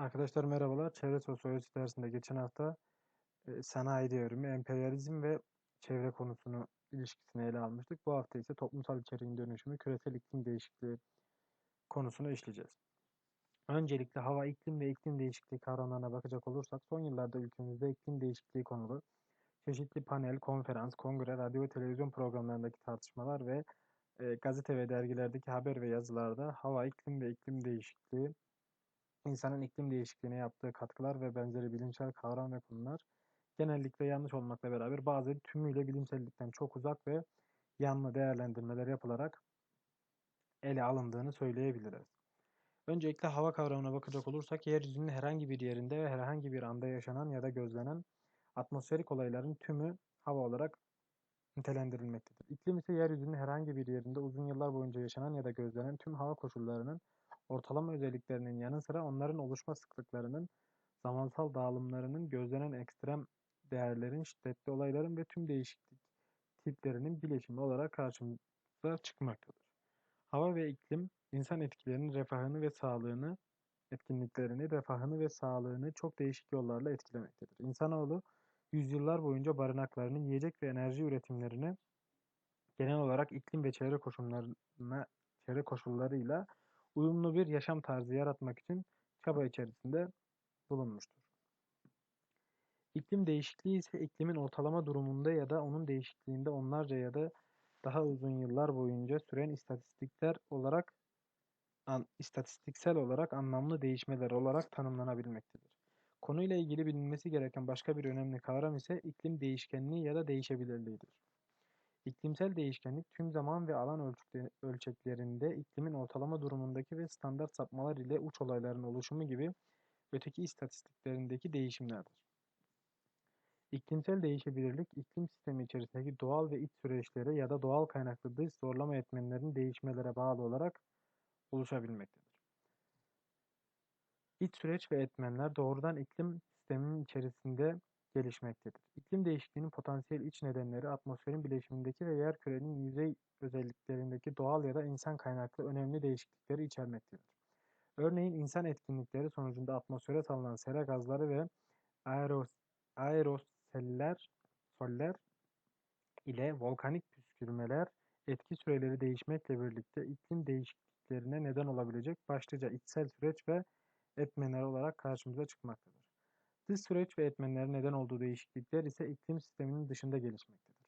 Arkadaşlar merhabalar. Çevre sosyolojisi dersinde geçen hafta e, sanayi devrimi, emperyalizm ve çevre konusunu ilişkisini ele almıştık. Bu hafta ise toplumsal içeriğin dönüşümü, küresel iklim değişikliği konusunu işleyeceğiz. Öncelikle hava, iklim ve iklim değişikliği kavramlarına bakacak olursak son yıllarda ülkemizde iklim değişikliği konulu çeşitli panel, konferans, kongre, radyo ve televizyon programlarındaki tartışmalar ve e, gazete ve dergilerdeki haber ve yazılarda hava, iklim ve iklim değişikliği insanın iklim değişikliğine yaptığı katkılar ve benzeri bilimsel kavram ve konular genellikle yanlış olmakla beraber bazı tümüyle bilimsellikten çok uzak ve yanlı değerlendirmeler yapılarak ele alındığını söyleyebiliriz. Öncelikle hava kavramına bakacak olursak yeryüzünün herhangi bir yerinde ve herhangi bir anda yaşanan ya da gözlenen atmosferik olayların tümü hava olarak nitelendirilmektedir. İklim ise yeryüzünün herhangi bir yerinde uzun yıllar boyunca yaşanan ya da gözlenen tüm hava koşullarının ortalama özelliklerinin yanı sıra onların oluşma sıklıklarının, zamansal dağılımlarının, gözlenen ekstrem değerlerin, şiddetli olayların ve tüm değişiklik tiplerinin bileşimi olarak karşımıza çıkmaktadır. Hava ve iklim, insan etkilerinin refahını ve sağlığını, etkinliklerini, refahını ve sağlığını çok değişik yollarla etkilemektedir. İnsanoğlu, yüzyıllar boyunca barınaklarını, yiyecek ve enerji üretimlerini genel olarak iklim ve çevre koşullarına çevre koşullarıyla uyumlu bir yaşam tarzı yaratmak için çaba içerisinde bulunmuştur. İklim değişikliği ise iklimin ortalama durumunda ya da onun değişikliğinde onlarca ya da daha uzun yıllar boyunca süren istatistikler olarak an, istatistiksel olarak anlamlı değişmeler olarak tanımlanabilmektedir. Konuyla ilgili bilinmesi gereken başka bir önemli kavram ise iklim değişkenliği ya da değişebilirliğidir. İklimsel değişkenlik tüm zaman ve alan ölçeklerinde iklimin ortalama durumundaki ve standart sapmalar ile uç olayların oluşumu gibi öteki istatistiklerindeki değişimlerdir. İklimsel değişebilirlik, iklim sistemi içerisindeki doğal ve iç süreçlere ya da doğal kaynaklı dış zorlama etmenlerin değişmelere bağlı olarak oluşabilmektedir. İç süreç ve etmenler doğrudan iklim sisteminin içerisinde gelişmektedir. İklim değişikliğinin potansiyel iç nedenleri atmosferin bileşimindeki ve yerkürenin yüzey özelliklerindeki doğal ya da insan kaynaklı önemli değişiklikleri içermektedir. Örneğin insan etkinlikleri sonucunda atmosfere salınan sera gazları ve aeros, aeroseller soller ile volkanik püskürmeler etki süreleri değişmekle birlikte iklim değişikliklerine neden olabilecek başlıca içsel süreç ve etmenler olarak karşımıza çıkmaktadır. Dış süreç ve etmenlerin neden olduğu değişiklikler ise iklim sisteminin dışında gelişmektedir.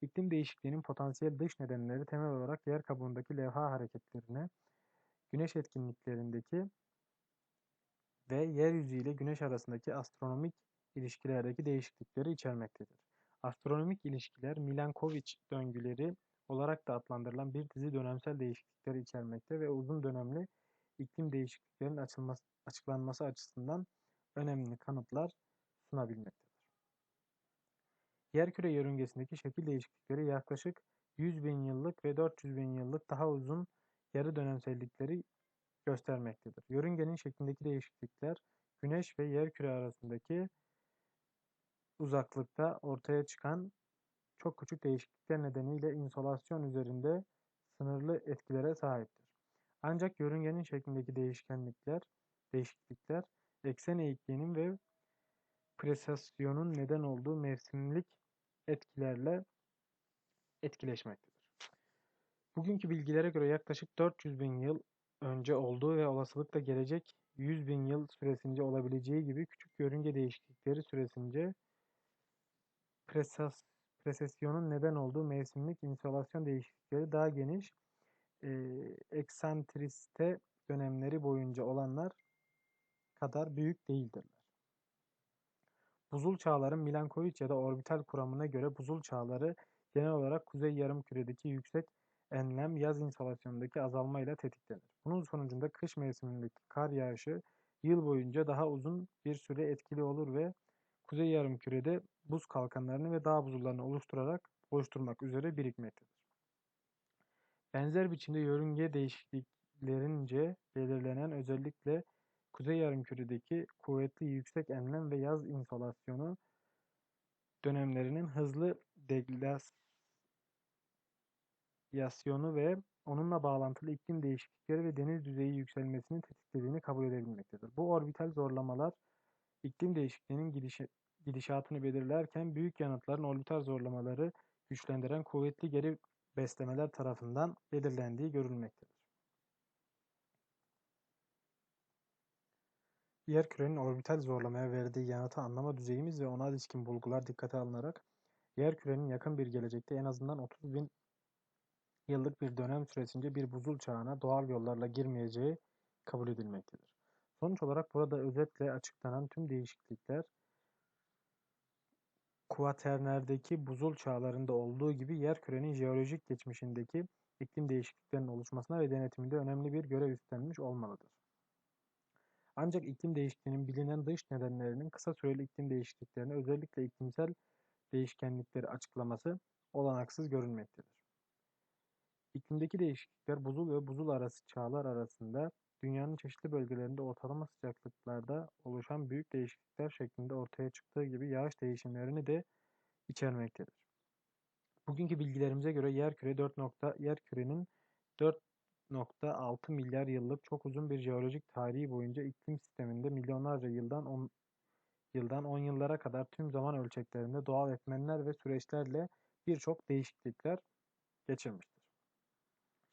İklim değişikliğinin potansiyel dış nedenleri temel olarak yer kabuğundaki levha hareketlerine, güneş etkinliklerindeki ve yeryüzü ile güneş arasındaki astronomik ilişkilerdeki değişiklikleri içermektedir. Astronomik ilişkiler Milankovitch döngüleri olarak da adlandırılan bir dizi dönemsel değişiklikleri içermekte ve uzun dönemli iklim değişikliklerinin açılması, açıklanması açısından önemli kanıtlar sunabilmektedir. Yerküre yörüngesindeki şekil değişiklikleri yaklaşık 100 bin yıllık ve 400 bin yıllık daha uzun yarı dönemsellikleri göstermektedir. Yörüngenin şeklindeki değişiklikler Güneş ve Yerküre arasındaki uzaklıkta ortaya çıkan çok küçük değişiklikler nedeniyle insolasyon üzerinde sınırlı etkilere sahiptir. Ancak yörüngenin şeklindeki değişkenlikler, değişiklikler eksen eğikliğinin ve presasyonun neden olduğu mevsimlik etkilerle etkileşmektedir. Bugünkü bilgilere göre yaklaşık 400 bin yıl önce olduğu ve olasılıkla gelecek 100 bin yıl süresince olabileceği gibi küçük yörünge değişiklikleri süresince presas, presesyonun neden olduğu mevsimlik insolasyon değişiklikleri daha geniş e, eksantriste dönemleri boyunca olanlar kadar büyük değildirler. Buzul çağların Milankovic ya da orbital kuramına göre buzul çağları genel olarak kuzey yarımküredeki yüksek enlem yaz insolasyonundaki azalmayla tetiklenir. Bunun sonucunda kış mevsimindeki kar yağışı yıl boyunca daha uzun bir süre etkili olur ve kuzey yarımkürede buz kalkanlarını ve dağ buzullarını oluşturarak oluşturmak üzere birikmektedir. Benzer biçimde yörünge değişikliklerince belirlenen özellikle Kuzey Yarımküre'deki kuvvetli yüksek enlem ve yaz insolasyonu dönemlerinin hızlı deglas radyasyonu ve onunla bağlantılı iklim değişiklikleri ve deniz düzeyi yükselmesini tetiklediğini kabul edebilmektedir. Bu orbital zorlamalar iklim değişikliğinin gidişi, gidişatını belirlerken büyük yanıtların orbital zorlamaları güçlendiren kuvvetli geri beslemeler tarafından belirlendiği görülmektedir. Yerkürenin orbital zorlamaya verdiği yanıtı anlama düzeyimiz ve ona ilişkin bulgular dikkate alınarak Yerkürenin yakın bir gelecekte en azından 30 bin yıllık bir dönem süresince bir buzul çağına doğal yollarla girmeyeceği kabul edilmektedir. Sonuç olarak burada özetle açıklanan tüm değişiklikler kuaternerdeki buzul çağlarında olduğu gibi yerkürenin jeolojik geçmişindeki iklim değişikliklerinin oluşmasına ve denetiminde önemli bir görev üstlenmiş olmalıdır. Ancak iklim değişikliğinin bilinen dış nedenlerinin kısa süreli iklim değişikliklerine özellikle iklimsel değişkenlikleri açıklaması olanaksız görünmektedir. İklimdeki değişiklikler buzul ve buzul arası çağlar arasında dünyanın çeşitli bölgelerinde ortalama sıcaklıklarda oluşan büyük değişiklikler şeklinde ortaya çıktığı gibi yağış değişimlerini de içermektedir. Bugünkü bilgilerimize göre yer küre 4 yer kürenin 4 1,6 milyar yıllık çok uzun bir jeolojik tarihi boyunca iklim sisteminde milyonlarca yıldan on, yıldan 10 yıllara kadar tüm zaman ölçeklerinde doğal etmenler ve süreçlerle birçok değişiklikler geçirmiştir.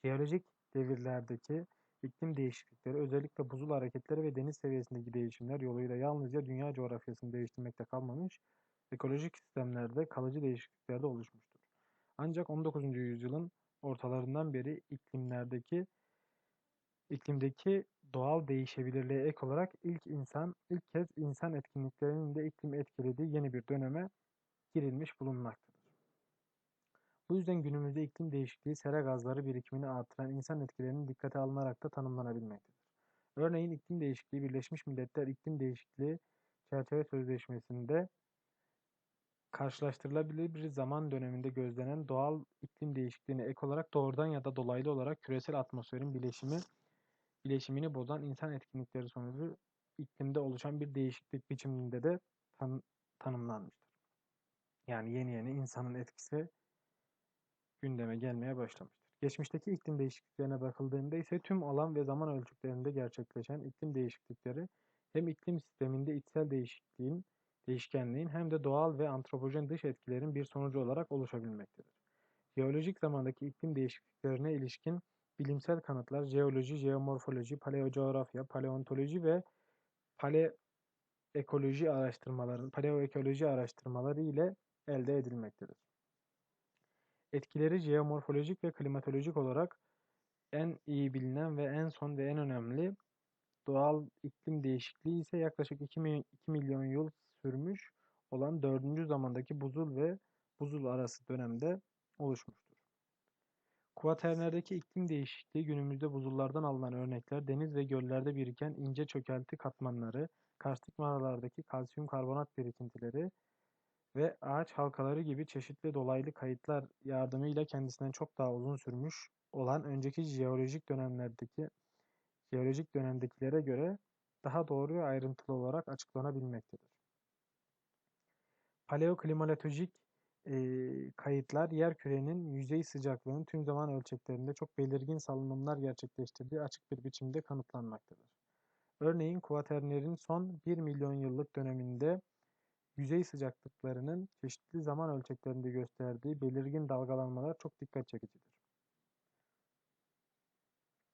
Jeolojik devirlerdeki iklim değişiklikleri özellikle buzul hareketleri ve deniz seviyesindeki değişimler yoluyla yalnızca dünya coğrafyasını değiştirmekte kalmamış, ekolojik sistemlerde kalıcı değişikliklerde oluşmuştur. Ancak 19. yüzyılın ortalarından beri iklimlerdeki iklimdeki doğal değişebilirliğe ek olarak ilk insan ilk kez insan etkinliklerinin de iklim etkilediği yeni bir döneme girilmiş bulunmaktadır. Bu yüzden günümüzde iklim değişikliği sera gazları birikimini artıran insan etkilerinin dikkate alınarak da tanımlanabilimektedir. Örneğin iklim değişikliği Birleşmiş Milletler İklim Değişikliği Çerçeve Sözleşmesi'nde karşılaştırılabilir bir zaman döneminde gözlenen doğal iklim değişikliğine ek olarak doğrudan ya da dolaylı olarak küresel atmosferin bileşimi bileşimini bozan insan etkinlikleri sonucu iklimde oluşan bir değişiklik biçiminde de tan tanımlanmıştır. Yani yeni yeni insanın etkisi gündeme gelmeye başlamıştır. Geçmişteki iklim değişikliklerine bakıldığında ise tüm alan ve zaman ölçeklerinde gerçekleşen iklim değişiklikleri hem iklim sisteminde içsel değişikliğin, değişkenliğin hem de doğal ve antropojen dış etkilerin bir sonucu olarak oluşabilmektedir. Jeolojik zamandaki iklim değişikliklerine ilişkin bilimsel kanıtlar jeoloji, jeomorfoloji, paleocoğrafya, paleontoloji ve paleoekoloji araştırmaları, paleoekoloji araştırmaları ile elde edilmektedir. Etkileri jeomorfolojik ve klimatolojik olarak en iyi bilinen ve en son ve en önemli doğal iklim değişikliği ise yaklaşık 2 milyon yıl sürmüş olan 4. zamandaki buzul ve buzul arası dönemde oluşmuştur. Kuaternerdeki iklim değişikliği günümüzde buzullardan alınan örnekler deniz ve göllerde biriken ince çökelti katmanları, karstik mağaralardaki kalsiyum karbonat birikintileri ve ağaç halkaları gibi çeşitli dolaylı kayıtlar yardımıyla kendisinden çok daha uzun sürmüş olan önceki jeolojik dönemlerdeki jeolojik dönemdekilere göre daha doğru ve ayrıntılı olarak açıklanabilmektedir. Paleoklimatolojik e, kayıtlar yerkürenin yüzey sıcaklığının tüm zaman ölçeklerinde çok belirgin salınımlar gerçekleştirdiği açık bir biçimde kanıtlanmaktadır. Örneğin kuaternerin son 1 milyon yıllık döneminde yüzey sıcaklıklarının çeşitli zaman ölçeklerinde gösterdiği belirgin dalgalanmalar çok dikkat çekicidir.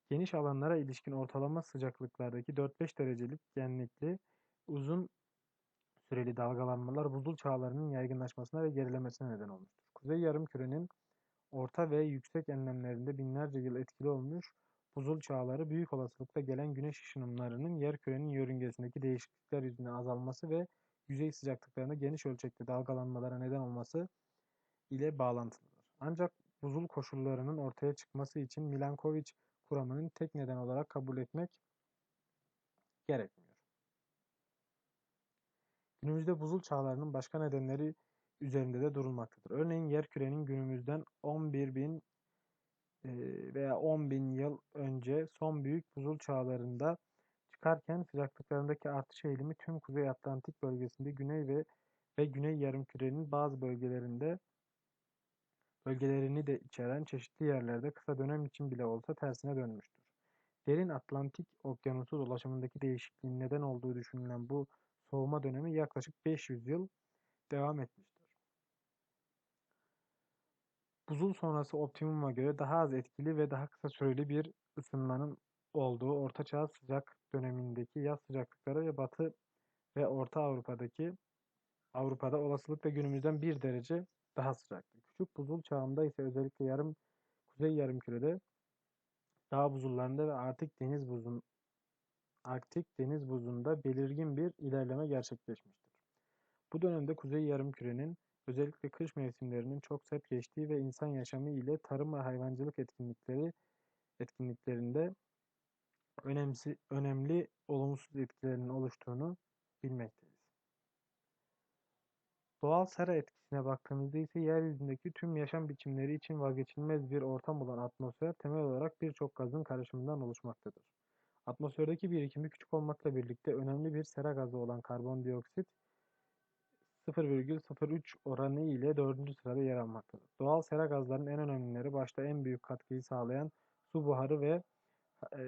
Geniş alanlara ilişkin ortalama sıcaklıklardaki 4-5 derecelik genlikli uzun süreli dalgalanmalar buzul çağlarının yaygınlaşmasına ve gerilemesine neden olmuştur. Kuzey yarımkürenin orta ve yüksek enlemlerinde binlerce yıl etkili olmuş buzul çağları büyük olasılıkla gelen güneş ışınımlarının yerkürenin yörüngesindeki değişiklikler yüzünden azalması ve yüzey sıcaklıklarında geniş ölçekli dalgalanmalara neden olması ile bağlantılıdır. Ancak buzul koşullarının ortaya çıkması için Milankovic kuramının tek neden olarak kabul etmek gerekmiyor. Günümüzde buzul çağlarının başka nedenleri üzerinde de durulmaktadır. Örneğin yerkürenin günümüzden 11 bin e, veya 10 bin yıl önce son büyük buzul çağlarında çıkarken sıcaklıklarındaki artış eğilimi tüm Kuzey Atlantik bölgesinde güney ve ve güney yarımkürenin bazı bölgelerinde bölgelerini de içeren çeşitli yerlerde kısa dönem için bile olsa tersine dönmüştür. Derin Atlantik Okyanusu dolaşımındaki değişikliğin neden olduğu düşünülen bu soğuma dönemi yaklaşık 500 yıl devam etmiştir. Buzul sonrası optimuma göre daha az etkili ve daha kısa süreli bir ısınmanın olduğu Ortaçağ sıcak dönemindeki yaz sıcaklıkları ve Batı ve Orta Avrupa'daki Avrupa'da olasılıkla günümüzden bir derece daha sıcaktı. Küçük buzul çağında ise özellikle yarım kuzey yarımkürede dağ buzullarında ve Arktik deniz buzun Arktik deniz buzunda belirgin bir ilerleme gerçekleşmiştir. Bu dönemde kuzey yarımkürenin özellikle kış mevsimlerinin çok sert geçtiği ve insan yaşamı ile tarım ve hayvancılık etkinlikleri etkinliklerinde önemsi, önemli olumsuz etkilerinin oluştuğunu bilmekteyiz. Doğal sera etkisine baktığımızda ise yeryüzündeki tüm yaşam biçimleri için vazgeçilmez bir ortam olan atmosfer temel olarak birçok gazın karışımından oluşmaktadır. Atmosferdeki birikimi küçük olmakla birlikte önemli bir sera gazı olan karbondioksit 0,03 oranı ile 4. sırada yer almaktadır. Doğal sera gazlarının en önemlileri başta en büyük katkıyı sağlayan su buharı ve e,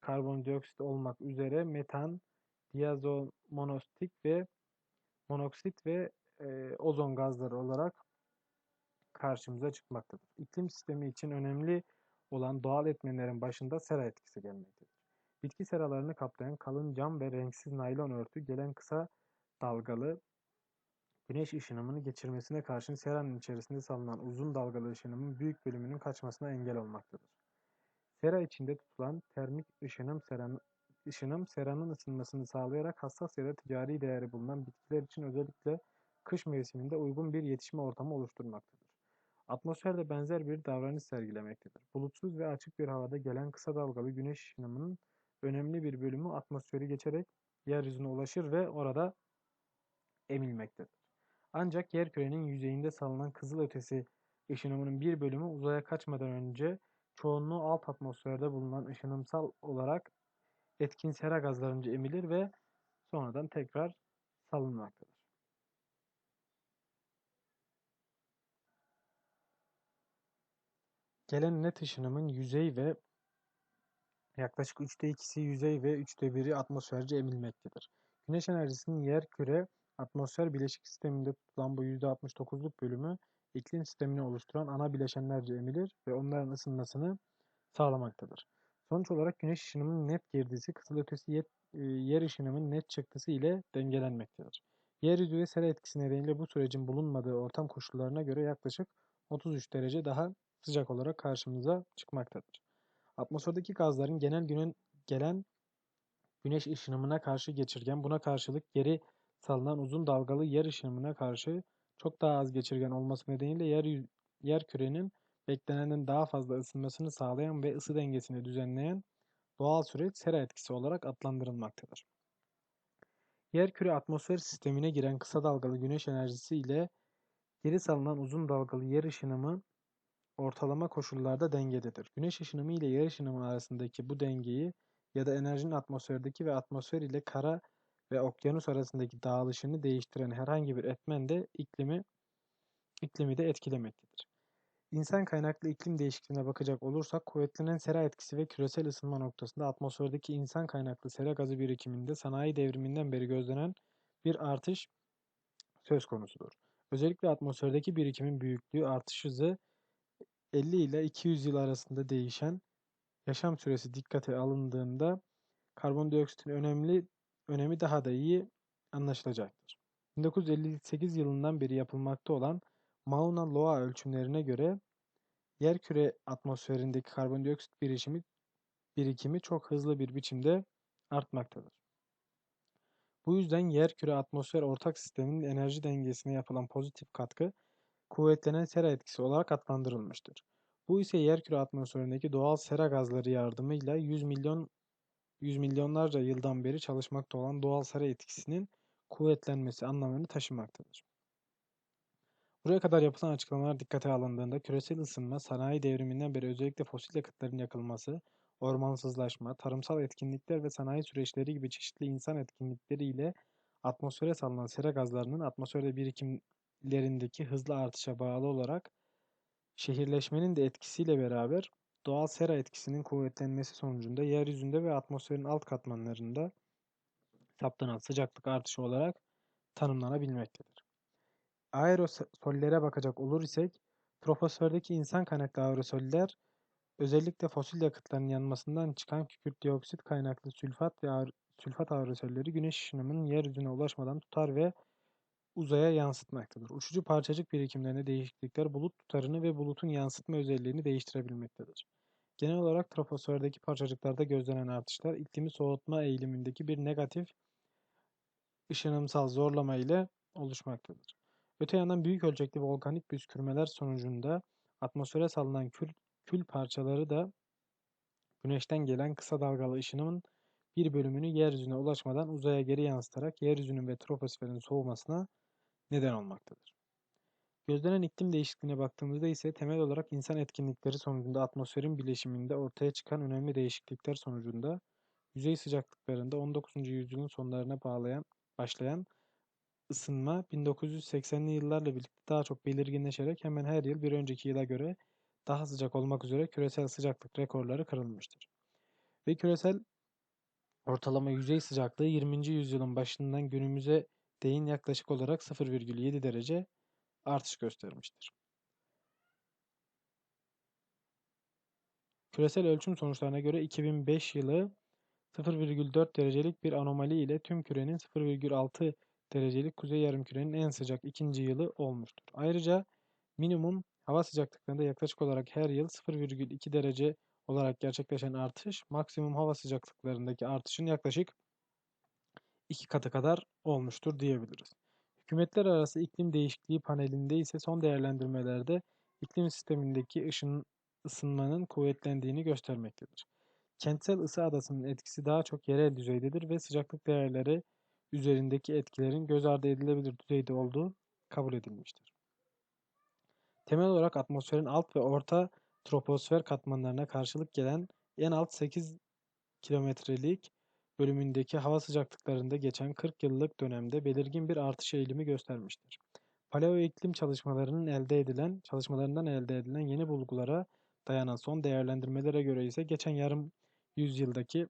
karbondioksit olmak üzere metan, diazomonostik ve monoksit ve e, ozon gazları olarak karşımıza çıkmaktadır. İklim sistemi için önemli olan doğal etmenlerin başında sera etkisi gelmektedir. Bitki seralarını kaplayan kalın cam ve renksiz naylon örtü gelen kısa dalgalı güneş ışınımını geçirmesine karşın seranın içerisinde salınan uzun dalgalı ışınımın büyük bölümünün kaçmasına engel olmaktadır. Sera içinde tutulan termik ışınım seranın, ışınım seranın ısınmasını sağlayarak hassas ya da ticari değeri bulunan bitkiler için özellikle kış mevsiminde uygun bir yetişme ortamı oluşturmaktadır. Atmosfer de benzer bir davranış sergilemektedir. Bulutsuz ve açık bir havada gelen kısa dalgalı güneş ışınımının önemli bir bölümü atmosferi geçerek yeryüzüne ulaşır ve orada emilmektedir. Ancak yerkürenin yüzeyinde salınan kızılötesi ışınımının bir bölümü uzaya kaçmadan önce çoğunluğu alt atmosferde bulunan ışınımsal olarak etkin sera gazlarınca emilir ve sonradan tekrar salınmaktadır. Gelen net ışınımın yüzey ve yaklaşık üçte ikisi yüzey ve üçte biri atmosferce emilmektedir. Güneş enerjisinin yer küre atmosfer bileşik sisteminde tutulan bu %69'luk bölümü iklim sistemini oluşturan ana bileşenlerce emilir ve onların ısınmasını sağlamaktadır. Sonuç olarak güneş ışınımının net girdisi kızılötesi e, yer ışınımının net çıktısı ile dengelenmektedir. Yeryüzü ve sera etkisi nedeniyle bu sürecin bulunmadığı ortam koşullarına göre yaklaşık 33 derece daha sıcak olarak karşımıza çıkmaktadır. Atmosferdeki gazların genel günün gelen güneş ışınımına karşı geçirgen, buna karşılık geri salınan uzun dalgalı yer ışınımına karşı çok daha az geçirgen olması nedeniyle yer, yer kürenin beklenenin daha fazla ısınmasını sağlayan ve ısı dengesini düzenleyen doğal süreç sera etkisi olarak adlandırılmaktadır. Yer küre atmosfer sistemine giren kısa dalgalı güneş enerjisi ile geri salınan uzun dalgalı yer ışınımı ortalama koşullarda dengededir. Güneş ışınımı ile yer ışınımı arasındaki bu dengeyi ya da enerjinin atmosferdeki ve atmosfer ile kara ve okyanus arasındaki dağılışını değiştiren herhangi bir etmen de iklimi iklimi de etkilemektedir. İnsan kaynaklı iklim değişikliğine bakacak olursak kuvvetlenen sera etkisi ve küresel ısınma noktasında atmosferdeki insan kaynaklı sera gazı birikiminde sanayi devriminden beri gözlenen bir artış söz konusudur. Özellikle atmosferdeki birikimin büyüklüğü artış hızı 50 ile 200 yıl arasında değişen yaşam süresi dikkate alındığında karbondioksitin önemli önemi daha da iyi anlaşılacaktır. 1958 yılından beri yapılmakta olan Mauna Loa ölçümlerine göre yerküre atmosferindeki karbondioksit birikimi, birikimi çok hızlı bir biçimde artmaktadır. Bu yüzden yerküre atmosfer ortak sisteminin enerji dengesine yapılan pozitif katkı kuvvetlenen sera etkisi olarak adlandırılmıştır. Bu ise yerküre atmosferindeki doğal sera gazları yardımıyla 100 milyon yüz milyonlarca yıldan beri çalışmakta olan doğal sera etkisinin kuvvetlenmesi anlamını taşımaktadır. Buraya kadar yapılan açıklamalar dikkate alındığında küresel ısınma, sanayi devriminden beri özellikle fosil yakıtların yakılması, ormansızlaşma, tarımsal etkinlikler ve sanayi süreçleri gibi çeşitli insan etkinlikleri ile atmosfere salınan sera gazlarının atmosferde birikim lerindeki hızlı artışa bağlı olarak şehirleşmenin de etkisiyle beraber doğal sera etkisinin kuvvetlenmesi sonucunda yeryüzünde ve atmosferin alt katmanlarında saptanan sıcaklık artışı olarak tanımlanabilmektedir. Aerosollere bakacak olur isek, troposferdeki insan kaynaklı aerosoller özellikle fosil yakıtların yanmasından çıkan kükürt dioksit kaynaklı sülfat ve sülfat aerosolleri güneş ışınımının yeryüzüne ulaşmadan tutar ve uzaya yansıtmaktadır. Uçucu parçacık birikimlerinde değişiklikler bulut tutarını ve bulutun yansıtma özelliğini değiştirebilmektedir. Genel olarak troposferdeki parçacıklarda gözlenen artışlar iklimi soğutma eğilimindeki bir negatif ışınımsal zorlama ile oluşmaktadır. Öte yandan büyük ölçekli volkanik püskürmeler sonucunda atmosfere salınan kül, kül parçaları da güneşten gelen kısa dalgalı ışınımın bir bölümünü yeryüzüne ulaşmadan uzaya geri yansıtarak yeryüzünün ve troposferin soğumasına neden olmaktadır. Gözlenen iklim değişikliğine baktığımızda ise temel olarak insan etkinlikleri sonucunda atmosferin bileşiminde ortaya çıkan önemli değişiklikler sonucunda yüzey sıcaklıklarında 19. yüzyılın sonlarına bağlayan başlayan ısınma 1980'li yıllarla birlikte daha çok belirginleşerek hemen her yıl bir önceki yıla göre daha sıcak olmak üzere küresel sıcaklık rekorları kırılmıştır. Ve küresel ortalama yüzey sıcaklığı 20. yüzyılın başından günümüze değin yaklaşık olarak 0,7 derece artış göstermiştir. Küresel ölçüm sonuçlarına göre 2005 yılı 0,4 derecelik bir anomali ile tüm kürenin 0,6 derecelik kuzey yarımkürenin en sıcak ikinci yılı olmuştur. Ayrıca minimum hava sıcaklıklarında yaklaşık olarak her yıl 0,2 derece olarak gerçekleşen artış, maksimum hava sıcaklıklarındaki artışın yaklaşık iki katı kadar olmuştur diyebiliriz. Hükümetler arası iklim değişikliği panelinde ise son değerlendirmelerde iklim sistemindeki ışın, ısınmanın kuvvetlendiğini göstermektedir. Kentsel ısı adasının etkisi daha çok yerel düzeydedir ve sıcaklık değerleri üzerindeki etkilerin göz ardı edilebilir düzeyde olduğu kabul edilmiştir. Temel olarak atmosferin alt ve orta troposfer katmanlarına karşılık gelen en alt 8 kilometrelik bölümündeki hava sıcaklıklarında geçen 40 yıllık dönemde belirgin bir artış eğilimi göstermiştir. Paleo iklim çalışmalarının elde edilen çalışmalarından elde edilen yeni bulgulara dayanan son değerlendirmelere göre ise geçen yarım yüzyıldaki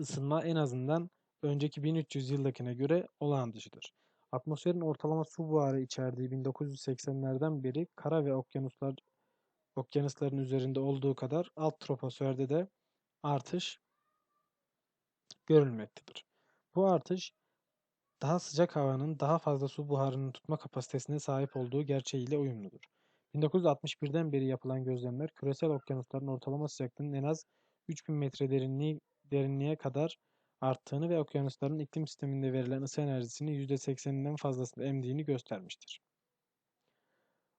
ısınma en azından önceki 1300 yıldakine göre olağan dışıdır. Atmosferin ortalama su buharı içerdiği 1980'lerden beri kara ve okyanuslar okyanusların üzerinde olduğu kadar alt troposferde de artış görülmektedir. Bu artış daha sıcak havanın daha fazla su buharını tutma kapasitesine sahip olduğu gerçeğiyle uyumludur. 1961'den beri yapılan gözlemler küresel okyanusların ortalama sıcaklığının en az 3000 metre derinliği, derinliğe kadar arttığını ve okyanusların iklim sisteminde verilen ısı enerjisinin %80'inden fazlasını emdiğini göstermiştir.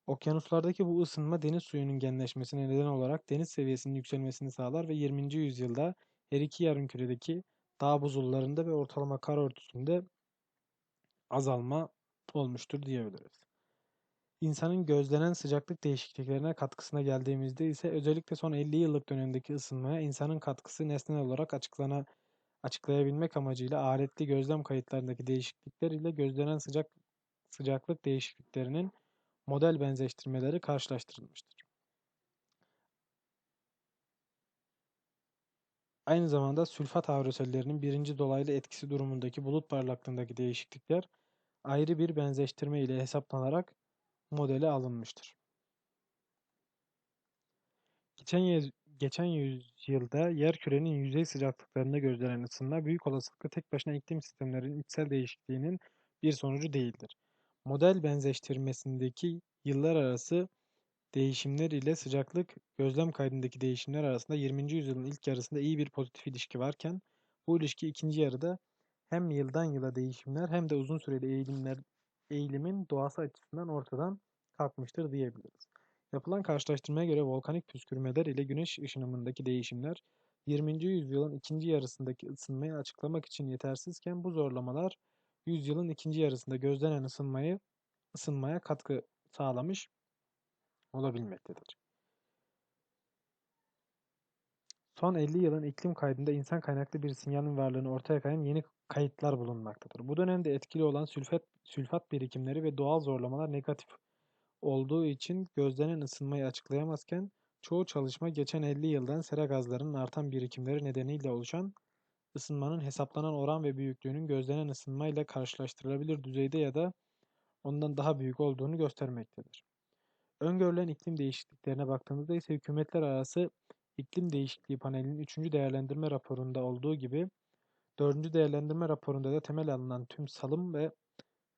Okyanuslardaki bu ısınma deniz suyunun genleşmesine neden olarak deniz seviyesinin yükselmesini sağlar ve 20. yüzyılda her iki yarımküredeki dağ buzullarında ve ortalama kar örtüsünde azalma olmuştur diyebiliriz. İnsanın gözlenen sıcaklık değişikliklerine katkısına geldiğimizde ise özellikle son 50 yıllık dönemdeki ısınmaya insanın katkısı nesnel olarak açıklana, açıklayabilmek amacıyla aletli gözlem kayıtlarındaki değişiklikler ile gözlenen sıcak sıcaklık değişikliklerinin model benzeştirmeleri karşılaştırılmıştır. Aynı zamanda sülfat aerosollerinin birinci dolaylı etkisi durumundaki bulut parlaklığındaki değişiklikler ayrı bir benzeştirme ile hesaplanarak modele alınmıştır. Geçen, yüz, geçen yüzyılda yer kürenin yüzey sıcaklıklarında gözlenen ısınma büyük olasılıkla tek başına iklim sistemlerinin içsel değişikliğinin bir sonucu değildir. Model benzeştirmesindeki yıllar arası değişimler ile sıcaklık gözlem kaydındaki değişimler arasında 20. yüzyılın ilk yarısında iyi bir pozitif ilişki varken bu ilişki ikinci yarıda hem yıldan yıla değişimler hem de uzun süreli eğilimler eğilimin doğası açısından ortadan kalkmıştır diyebiliriz. Yapılan karşılaştırmaya göre volkanik püskürmeler ile güneş ışınımındaki değişimler 20. yüzyılın ikinci yarısındaki ısınmayı açıklamak için yetersizken bu zorlamalar yüzyılın ikinci yarısında gözlenen ısınmayı ısınmaya katkı sağlamış olabilmektedir. Son 50 yılın iklim kaydında insan kaynaklı bir sinyalin varlığını ortaya koyan yeni kayıtlar bulunmaktadır. Bu dönemde etkili olan sülfat, sülfat birikimleri ve doğal zorlamalar negatif olduğu için gözlenen ısınmayı açıklayamazken çoğu çalışma geçen 50 yıldan sera gazlarının artan birikimleri nedeniyle oluşan ısınmanın hesaplanan oran ve büyüklüğünün gözlenen ısınmayla karşılaştırılabilir düzeyde ya da ondan daha büyük olduğunu göstermektedir. Öngörülen iklim değişikliklerine baktığımızda ise hükümetler arası iklim değişikliği panelinin 3. değerlendirme raporunda olduğu gibi 4. değerlendirme raporunda da temel alınan tüm salım ve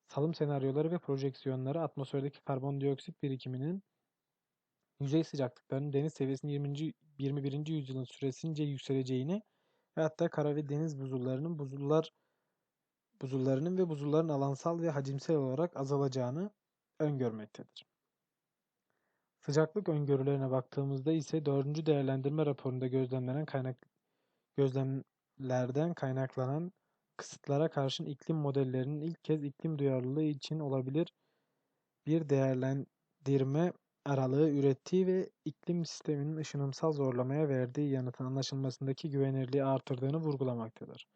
salım senaryoları ve projeksiyonları atmosferdeki karbondioksit birikiminin yüzey sıcaklıklarının deniz seviyesinin 20. 21. yüzyılın süresince yükseleceğini ve hatta kara ve deniz buzullarının buzullar buzullarının ve buzulların alansal ve hacimsel olarak azalacağını öngörmektedir. Sıcaklık öngörülerine baktığımızda ise 4. değerlendirme raporunda gözlemlenen kaynak gözlemlerden kaynaklanan kısıtlara karşın iklim modellerinin ilk kez iklim duyarlılığı için olabilir bir değerlendirme aralığı ürettiği ve iklim sisteminin ışınımsal zorlamaya verdiği yanıtın anlaşılmasındaki güvenirliği artırdığını vurgulamaktadır.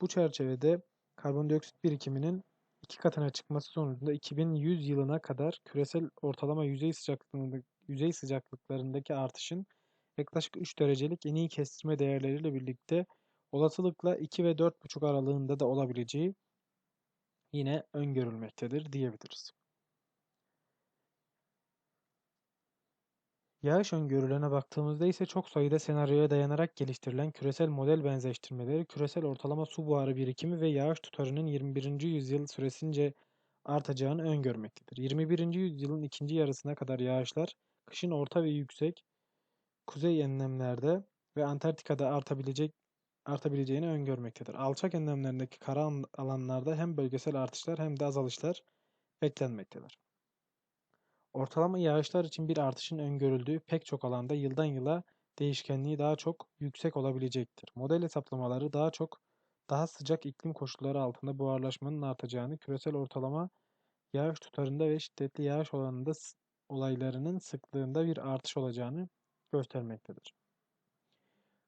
Bu çerçevede karbondioksit birikiminin iki katına çıkması sonucunda 2100 yılına kadar küresel ortalama yüzey sıcaklıklarındaki, yüzey sıcaklıklarındaki artışın yaklaşık 3 derecelik en iyi kestirme değerleriyle birlikte olasılıkla 2 ve 4,5 aralığında da olabileceği yine öngörülmektedir diyebiliriz. Yağış öngörülerine baktığımızda ise çok sayıda senaryoya dayanarak geliştirilen küresel model benzeştirmeleri, küresel ortalama su buharı birikimi ve yağış tutarının 21. yüzyıl süresince artacağını öngörmektedir. 21. yüzyılın ikinci yarısına kadar yağışlar kışın orta ve yüksek kuzey enlemlerde ve Antarktika'da artabilecek artabileceğini öngörmektedir. Alçak enlemlerindeki kara alanlarda hem bölgesel artışlar hem de azalışlar beklenmektedir. Ortalama yağışlar için bir artışın öngörüldüğü pek çok alanda yıldan yıla değişkenliği daha çok yüksek olabilecektir. Model hesaplamaları daha çok daha sıcak iklim koşulları altında buharlaşmanın artacağını, küresel ortalama yağış tutarında ve şiddetli yağış olanında olaylarının sıklığında bir artış olacağını göstermektedir.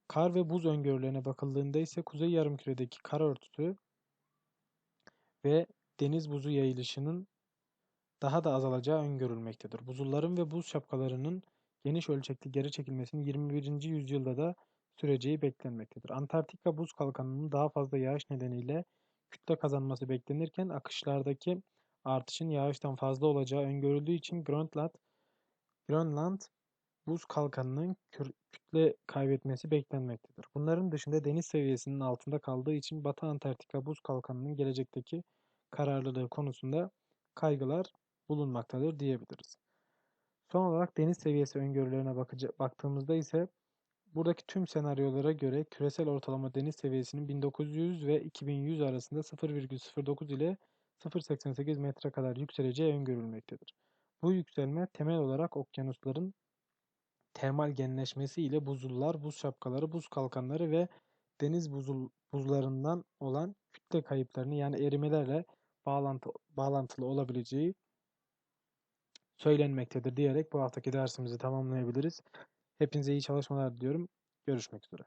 Kar ve buz öngörülerine bakıldığında ise kuzey yarımküredeki kar örtüsü ve deniz buzu yayılışının daha da azalacağı öngörülmektedir. Buzulların ve buz şapkalarının geniş ölçekli geri çekilmesinin 21. yüzyılda da süreceği beklenmektedir. Antarktika buz kalkanının daha fazla yağış nedeniyle kütle kazanması beklenirken akışlardaki artışın yağıştan fazla olacağı öngörüldüğü için Grönland, Grönland buz kalkanının kütle kaybetmesi beklenmektedir. Bunların dışında deniz seviyesinin altında kaldığı için Batı Antarktika buz kalkanının gelecekteki kararlılığı konusunda kaygılar bulunmaktadır diyebiliriz. Son olarak deniz seviyesi öngörülerine baktığımızda ise buradaki tüm senaryolara göre küresel ortalama deniz seviyesinin 1900 ve 2100 arasında 0,09 ile 0,88 metre kadar yükseleceği öngörülmektedir. Bu yükselme temel olarak okyanusların termal genleşmesi ile buzullar, buz şapkaları, buz kalkanları ve deniz buzul, buzlarından olan kütle kayıplarını yani erimelerle bağlantı, bağlantılı olabileceği söylenmektedir diyerek bu haftaki dersimizi tamamlayabiliriz. Hepinize iyi çalışmalar diliyorum. Görüşmek üzere.